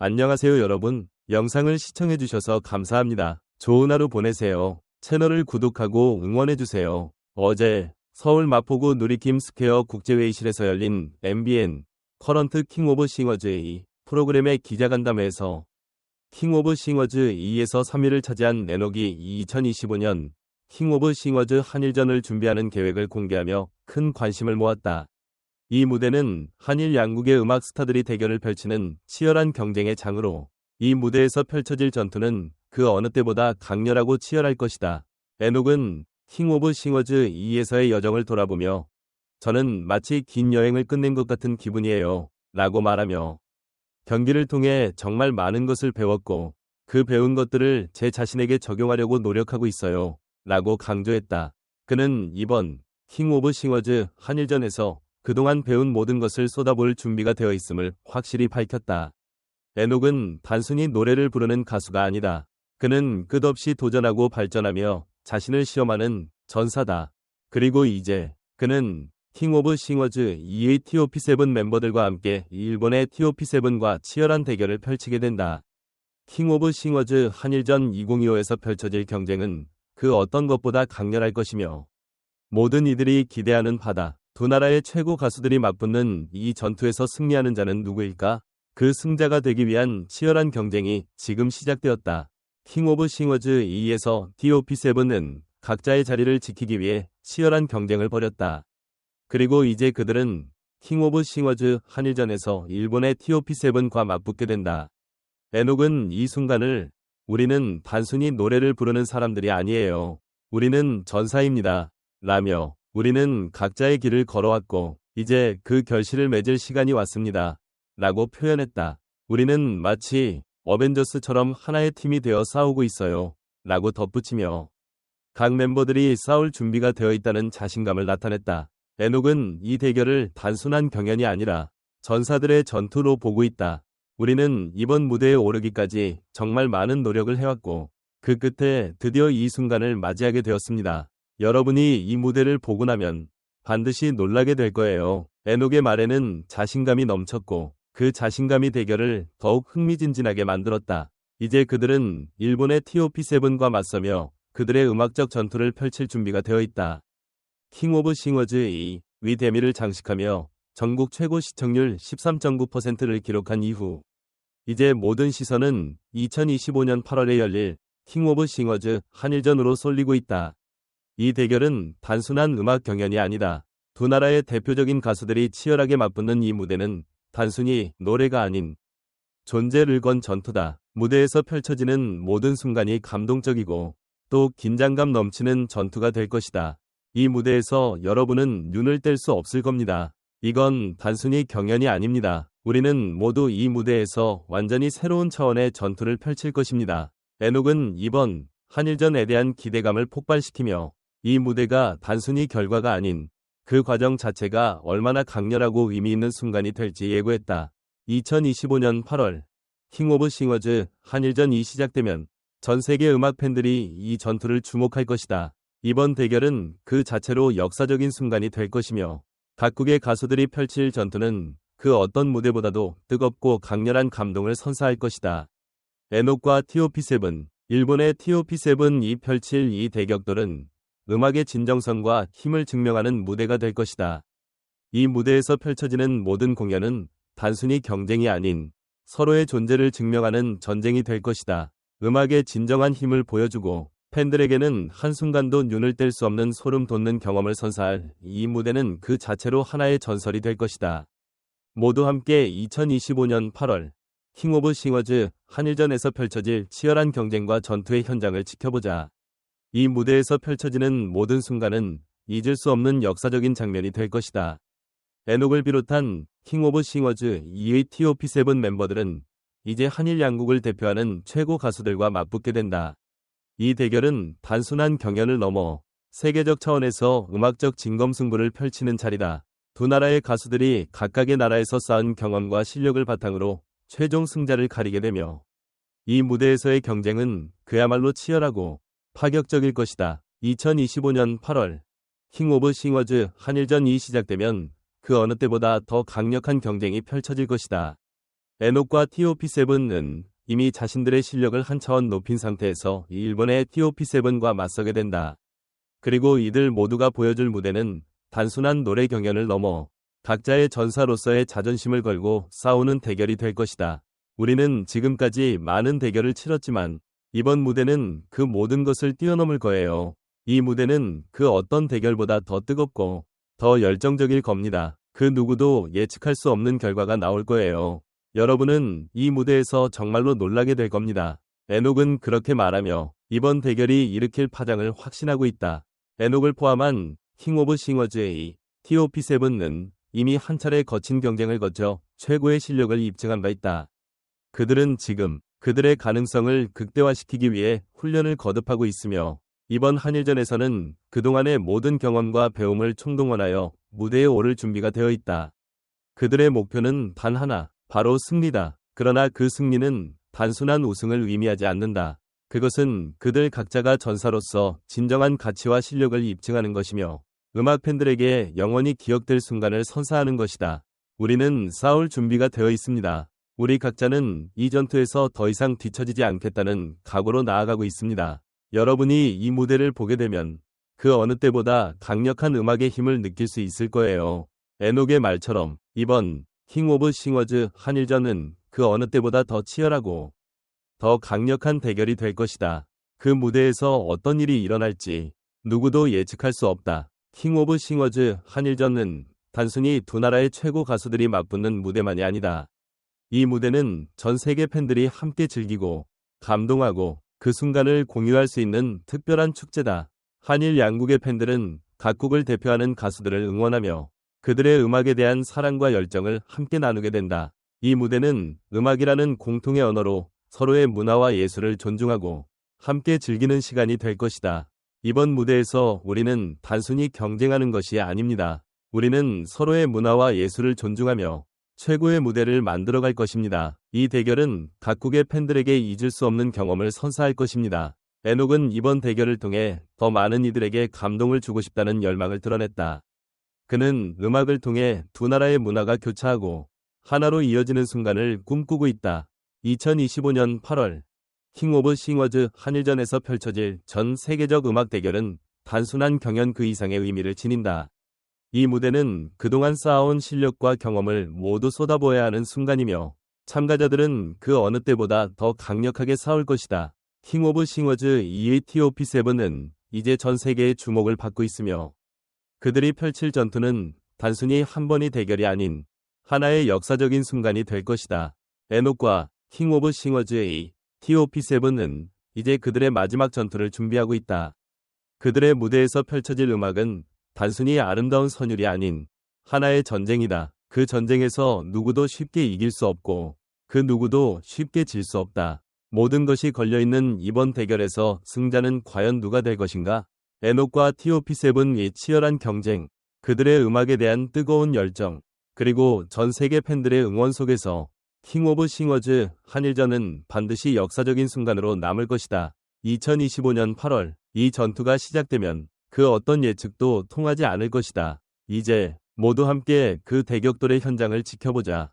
안녕하세요 여러분. 영상을 시청해주셔서 감사합니다. 좋은 하루 보내세요. 채널을 구독하고 응원해주세요. 어제 서울 마포구 누리킴 스퀘어 국제회의실에서 열린 MBN 커런트 킹 오브 싱어즈 A 프로그램의 기자간담회에서 킹 오브 싱어즈 2에서 3위를 차지한 레녹이 2025년 킹 오브 싱어즈 한일전을 준비하는 계획을 공개하며 큰 관심을 모았다. 이 무대는 한일 양국의 음악 스타들이 대결을 펼치는 치열한 경쟁의 장으로 이 무대에서 펼쳐질 전투는 그 어느 때보다 강렬하고 치열할 것이다. 에녹은 킹 오브 싱어즈 2에서의 여정을 돌아보며 저는 마치 긴 여행을 끝낸 것 같은 기분이에요. 라고 말하며 경기를 통해 정말 많은 것을 배웠고 그 배운 것들을 제 자신에게 적용하려고 노력하고 있어요. 라고 강조했다. 그는 이번 킹 오브 싱어즈 한일전에서 그동안 배운 모든 것을 쏟아볼 준비가 되어 있음을 확실히 밝혔다. 에녹은 단순히 노래를 부르는 가수가 아니다. 그는 끝없이 도전하고 발전하며 자신을 시험하는 전사다. 그리고 이제 그는 킹 오브 싱어즈 2의 TOP7 멤버들과 함께 일본의 TOP7과 치열한 대결을 펼치게 된다. 킹 오브 싱어즈 한일전 2025에서 펼쳐질 경쟁은 그 어떤 것보다 강렬할 것이며 모든 이들이 기대하는 바다. 두 나라의 최고 가수들이 맞붙는 이 전투에서 승리하는 자는 누구일까? 그 승자가 되기 위한 치열한 경쟁이 지금 시작되었다. 킹 오브 싱어즈 2에서 DOP7은 각자의 자리를 지키기 위해 치열한 경쟁을 벌였다. 그리고 이제 그들은 킹 오브 싱어즈 한일전에서 일본의 TOP7과 맞붙게 된다. 에녹은 이 순간을 우리는 단순히 노래를 부르는 사람들이 아니에요. 우리는 전사입니다. 라며 우리는 각자의 길을 걸어왔고 이제 그 결실을 맺을 시간이 왔습니다. 라고 표현했다. 우리는 마치 어벤져스처럼 하나의 팀이 되어 싸우고 있어요. 라고 덧붙이며 각 멤버들이 싸울 준비가 되어 있다는 자신감을 나타냈다. 에녹은 이 대결을 단순한 경연이 아니라 전사들의 전투로 보고 있다. 우리는 이번 무대에 오르기까지 정말 많은 노력을 해왔고 그 끝에 드디어 이 순간을 맞이하게 되었습니다. 여러분이 이 무대를 보고 나면 반드시 놀라게 될 거예요. 에녹의 말에는 자신감이 넘쳤고 그 자신감이 대결을 더욱 흥미진진하게 만들었다. 이제 그들은 일본의 TOP7과 맞서며 그들의 음악적 전투를 펼칠 준비가 되어 있다. 킹 오브 싱어즈 2, 위 데미를 장식하며 전국 최고 시청률 13.9%를 기록한 이후 이제 모든 시선은 2025년 8월에 열릴 킹 오브 싱어즈 한일전으로 쏠리고 있다. 이 대결은 단순한 음악 경연이 아니다. 두 나라의 대표적인 가수들이 치열하게 맞붙는 이 무대는 단순히 노래가 아닌 존재를 건 전투다. 무대에서 펼쳐지는 모든 순간이 감동적이고 또 긴장감 넘치는 전투가 될 것이다. 이 무대에서 여러분은 눈을 뗄 수 없을 겁니다. 이건 단순히 경연이 아닙니다. 우리는 모두 이 무대에서 완전히 새로운 차원의 전투를 펼칠 것입니다. 에녹은 이번 한일전에 대한 기대감을 폭발시키며 이 무대가 단순히 결과가 아닌 그 과정 자체가 얼마나 강렬하고 의미 있는 순간이 될지 예고했다. 2025년 8월 킹 오브 싱어즈 한일전이 시작되면 전 세계 음악 팬들이 이 전투를 주목할 것이다. 이번 대결은 그 자체로 역사적인 순간이 될 것이며 각국의 가수들이 펼칠 전투는 그 어떤 무대보다도 뜨겁고 강렬한 감동을 선사할 것이다. 에녹과 TOP7, 일본의 TOP7이 펼칠 이 대격돌은 음악의 진정성과 힘을 증명하는 무대가 될 것이다. 이 무대에서 펼쳐지는 모든 공연은 단순히 경쟁이 아닌 서로의 존재를 증명하는 전쟁이 될 것이다. 음악의 진정한 힘을 보여주고 팬들에게는 한순간도 눈을 뗄 수 없는 소름 돋는 경험을 선사할 이 무대는 그 자체로 하나의 전설이 될 것이다. 모두 함께 2025년 8월 킹 오브 싱어즈 한일전에서 펼쳐질 치열한 경쟁과 전투의 현장을 지켜보자. 이 무대에서 펼쳐지는 모든 순간은 잊을 수 없는 역사적인 장면이 될 것이다. 에녹을 비롯한 킹 오브 싱어즈 2의 TOP7 멤버들은 이제 한일 양국을 대표하는 최고 가수들과 맞붙게 된다. 이 대결은 단순한 경연을 넘어 세계적 차원에서 음악적 진검승부를 펼치는 자리다. 두 나라의 가수들이 각각의 나라에서 쌓은 경험과 실력을 바탕으로 최종 승자를 가리게 되며 이 무대에서의 경쟁은 그야말로 치열하고 파격적일 것이다. 2025년 8월 킹 오브 싱어즈 한일전이 시작되면 그 어느 때보다 더 강력한 경쟁이 펼쳐질 것이다. 에녹과 TOP7은 이미 자신들의 실력을 한 차원 높인 상태에서 일본의 TOP7과 맞서게 된다. 그리고 이들 모두가 보여줄 무대는 단순한 노래 경연을 넘어 각자의 전사로서의 자존심을 걸고 싸우는 대결이 될 것이다. 우리는 지금까지 많은 대결을 치렀지만 이번 무대는 그 모든 것을 뛰어넘을 거예요. 이 무대는 그 어떤 대결보다 더 뜨겁고 더 열정적일 겁니다. 그 누구도 예측할 수 없는 결과가 나올 거예요. 여러분은 이 무대에서 정말로 놀라게 될 겁니다. 에녹은 그렇게 말하며 이번 대결이 일으킬 파장을 확신하고 있다. 에녹을 포함한 킹 오브 싱어즈의 TOP7은 이미 한 차례 거친 경쟁을 거쳐 최고의 실력을 입증한 바 있다. 그들은 지금 그들의 가능성을 극대화시키기 위해 훈련을 거듭하고 있으며 이번 한일전에서는 그동안의 모든 경험과 배움을 총동원하여 무대에 오를 준비가 되어 있다. 그들의 목표는 단 하나, 바로 승리다. 그러나 그 승리는 단순한 우승을 의미하지 않는다. 그것은 그들 각자가 전사로서 진정한 가치와 실력을 입증하는 것이며 음악 팬들에게 영원히 기억될 순간을 선사하는 것이다. 우리는 싸울 준비가 되어 있습니다. 우리 각자는 이 전투에서 더 이상 뒤처지지 않겠다는 각오로 나아가고 있습니다. 여러분이 이 무대를 보게 되면 그 어느 때보다 강력한 음악의 힘을 느낄 수 있을 거예요. 에녹의 말처럼 이번 킹 오브 싱어즈 한일전은 그 어느 때보다 더 치열하고 더 강력한 대결이 될 것이다. 그 무대에서 어떤 일이 일어날지 누구도 예측할 수 없다. 킹 오브 싱어즈 한일전은 단순히 두 나라의 최고 가수들이 맞붙는 무대만이 아니다. 이 무대는 전 세계 팬들이 함께 즐기고 감동하고 그 순간을 공유할 수 있는 특별한 축제다. 한일 양국의 팬들은 각국을 대표하는 가수들을 응원하며 그들의 음악에 대한 사랑과 열정을 함께 나누게 된다. 이 무대는 음악이라는 공통의 언어로 서로의 문화와 예술을 존중하고 함께 즐기는 시간이 될 것이다. 이번 무대에서 우리는 단순히 경쟁하는 것이 아닙니다. 우리는 서로의 문화와 예술을 존중하며 최고의 무대를 만들어갈 것입니다. 이 대결은 각국의 팬들에게 잊을 수 없는 경험을 선사할 것입니다. 에녹은 이번 대결을 통해 더 많은 이들에게 감동을 주고 싶다는 열망을 드러냈다. 그는 음악을 통해 두 나라의 문화가 교차하고 하나로 이어지는 순간을 꿈꾸고 있다. 2025년 8월 킹 오브 싱어즈 한일전에서 펼쳐질 전 세계적 음악 대결은 단순한 경연 그 이상의 의미를 지닌다. 이 무대는 그동안 쌓아온 실력과 경험을 모두 쏟아부어야 하는 순간이며 참가자들은 그 어느 때보다 더 강력하게 싸울 것이다. 킹 오브 싱어즈 EATOP7은 이제 전 세계의 주목을 받고 있으며 그들이 펼칠 전투는 단순히 한 번의 대결이 아닌 하나의 역사적인 순간이 될 것이다. 에녹과 킹 오브 싱어즈의 TOP7은 이제 그들의 마지막 전투를 준비하고 있다. 그들의 무대에서 펼쳐질 음악은 단순히 아름다운 선율이 아닌 하나의 전쟁이다. 그 전쟁에서 누구도 쉽게 이길 수 없고 그 누구도 쉽게 질 수 없다. 모든 것이 걸려있는 이번 대결에서 승자는 과연 누가 될 것인가? 에녹과 TOP7의 치열한 경쟁, 그들의 음악에 대한 뜨거운 열정, 그리고 전 세계 팬들의 응원 속에서 킹 오브 싱어즈 한일전은 반드시 역사적인 순간으로 남을 것이다. 2025년 8월 이 전투가 시작되면 그 어떤 예측도 통하지 않을 것이다. 이제 모두 함께 그 대격돌의 현장을 지켜보자.